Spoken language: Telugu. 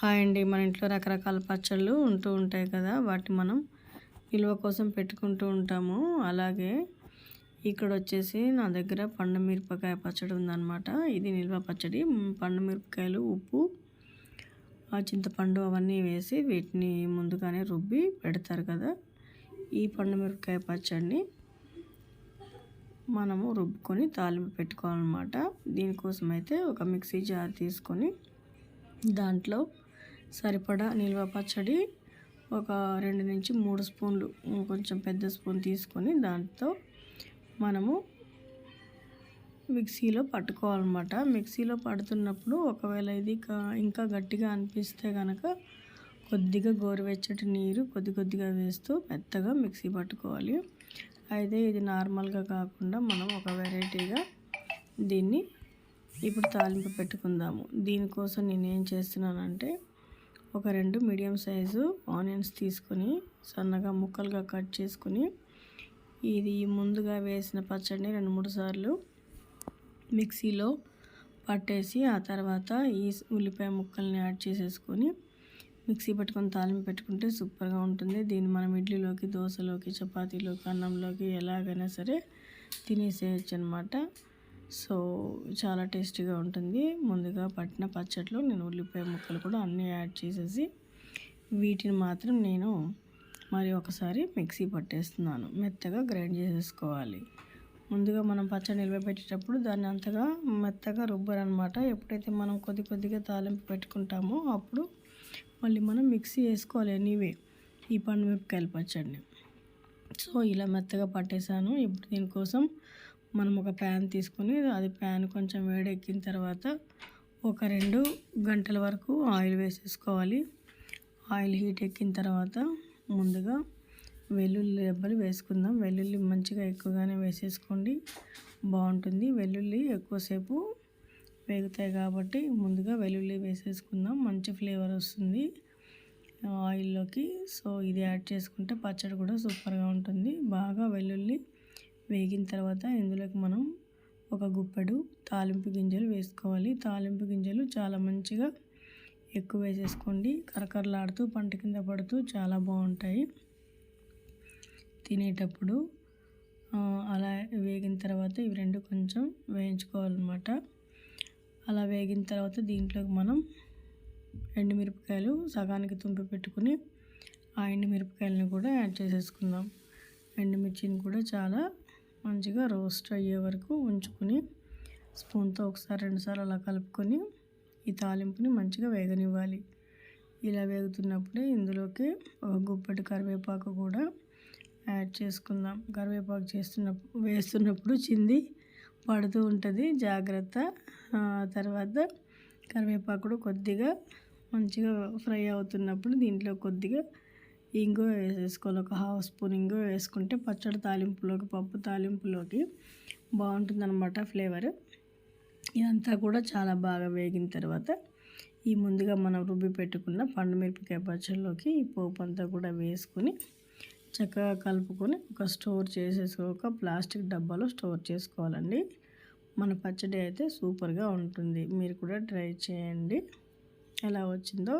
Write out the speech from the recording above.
హాయ్ అండి. మన ఇంట్లో రకరకాల పచ్చళ్ళు ఉంటూ ఉంటాయి కదా వాటి మనం నిల్వ కోసం పెట్టుకుంటూ ఉంటాము. అలాగే ఇక్కడ వచ్చేసి నా దగ్గర పండు మిరపకాయ పచ్చడి ఉందన్నమాట. ఇది నిల్వ పచ్చడి. పండు మిరపకాయలు ఉప్పు చింతపండు అవన్నీ వేసి వీటిని ముందుగానే రుబ్బి పెడతారు కదా. ఈ పండు మిరపకాయ పచ్చడిని మనము రుబ్బుకొని తాలింపు పెట్టుకోవాలన్నమాట. దీనికోసం అయితే ఒక మిక్సీ జార్ తీసుకొని దాంట్లో సరిపడా నిల్వ పచ్చడి ఒక రెండు నుంచి మూడు స్పూన్లు. కొంచెం పెద్ద స్పూన్ తీసుకొని దాంతో మనము మిక్సీలో పట్టుకోవాలన్నమాట. మిక్సీలో పడుతున్నప్పుడు ఒకవేళ ఇది ఇంకా గట్టిగా అనిపిస్తే కనుక కొద్దిగా గోరువెచ్చటి నీరు కొద్ది కొద్దిగా వేస్తూ మెత్తగా మిక్సీ పట్టుకోవాలి. అయితే ఇది నార్మల్గా కాకుండా మనం ఒక వెరైటీగా దీన్ని ఇప్పుడు తాలింపు పెట్టుకుందాము. దీనికోసం నేనేం చేస్తున్నానంటే ఒక రెండు మీడియం సైజు ఆనియన్స్ తీసుకొని సన్నగా ముక్కలుగా కట్ చేసుకొని ఇది ముందుగా వేసిన పచ్చడిని రెండు మూడు సార్లు మిక్సీలో పట్టేసి ఆ తర్వాత ఈ ఉల్లిపాయ ముక్కల్ని యాడ్ చేసేసుకొని మిక్సీ పెట్టుకొని తాలింపు పెట్టుకుంటే సూపర్గా ఉంటుంది. దీన్ని మనం ఇడ్లీలోకి దోశలోకి చపాతీలోకి అన్నంలోకి ఎలాగైనా సరే తినేసేయచ్చు అనమాట సో చాలా టేస్టీగా ఉంటుంది. ముందుగా పట్టిన పచ్చట్లో నేను ఉల్లిపాయ ముక్కలు కూడా అన్నీ యాడ్ చేసేసి వీటిని మాత్రం నేను మరి ఒకసారి మిక్సీ పట్టేస్తున్నాను. మెత్తగా గ్రైండ్ చేసేసుకోవాలి. ముందుగా మనం పచ్చడి నిలబెట్టేటప్పుడు దాన్ని అంతగా మెత్తగా రుబ్బరనమాట. ఎప్పుడైతే మనం కొద్ది కొద్దిగా తాలింపు పెట్టుకుంటామో అప్పుడు మళ్ళీ మనం మిక్సీ వేసుకోవాలి ఎనీవే ఈ పండు మిరపకాయల పచ్చడిని. సో ఇలా మెత్తగా పట్టేశాను. ఇప్పుడు దీనికోసం మనం ఒక ప్యాన్ తీసుకొని అది ప్యాన్ కొంచెం వేడెక్కిన తర్వాత ఒక రెండు గంటల వరకు ఆయిల్ వేసేసుకోవాలి. ఆయిల్ హీట్ ఎక్కిన తర్వాత ముందుగా వెల్లుల్లి రెబ్బలు వేసుకుందాం. వెల్లుల్లి మంచిగా ఎక్కువగానే వేసేసుకోండి. బాగుంటుంది. వెల్లుల్లి ఎక్కువసేపు వేగుతాయి కాబట్టి ముందుగా వెల్లుల్లి వేసేసుకుందాం. మంచి ఫ్లేవర్ వస్తుంది ఆయిల్లోకి. సో ఇది యాడ్ చేసుకుంటే పచ్చడి కూడా సూపర్గా ఉంటుంది. బాగా వెల్లుల్లి వేగిన తర్వాత ఇందులోకి మనం ఒక గుప్పెడు తాలింపు గింజలు వేసుకోవాలి. తాలింపు గింజలు చాలా మంచిగా ఎక్కువ వేసేసుకోండి. కరకరలాడుతూ పంట కింద పడుతూ చాలా బాగుంటాయి. తినేటప్పుడు అలా వేగిన తర్వాత ఇవి రెండు కొంచెం వేయించుకోవాలన్నమాట. అలా వేగిన తర్వాత దీంట్లోకి మనం ఎండుమిరపకాయలు సగానికి తుంపి పెట్టుకుని ఆ ఎండుమిరపకాయలను కూడా యాడ్ చేసేసుకుందాం. ఎండుమిర్చిని కూడా చాలా మంచిగా రోస్ట్ అయ్యే వరకు ఉంచుకొని స్పూన్తో ఒకసారి రెండుసార్లు అలా కలుపుకొని ఈ తాలింపుని మంచిగా వేగనివ్వాలి. ఇలా వేగుతున్నప్పుడే ఇందులోకి ఒక గుప్పటి కరివేపాకు కూడా యాడ్ చేసుకుందాం. కరివేపాకు చేస్తున్నప్పుడు వేస్తున్నప్పుడు చింది పడుతూ ఉంటుంది. జాగ్రత్త. తర్వాత కరివేపాకుడు కొద్దిగా మంచిగా ఫ్రై అవుతున్నప్పుడు దీంట్లో కొద్దిగా ఇంగు వేసేసుకోవాలి ఒక హాఫ్ స్పూన్ ఇంగు వేసుకుంటే పచ్చడి తాలింపులోకి పప్పు తాలింపులోకి బాగుంటుందన్నమాట ఫ్లేవర్. ఇదంతా కూడా చాలా బాగా వేగిన తర్వాత ఈ ముందుగా మనం రుబ్బి పెట్టుకున్న పండు మిరపకాయ పచ్చడిలోకి ఈ పోపు అంతా కూడా వేసుకొని చక్కగా కలుపుకొని ఒక స్టోర్ చేసేసుకోక ఒక ప్లాస్టిక్ డబ్బాలో స్టోర్ చేసుకోవాలండి. మన పచ్చడి అయితే సూపర్గా ఉంటుంది. మీరు కూడా ట్రై చేయండి. ఎలా వచ్చిందో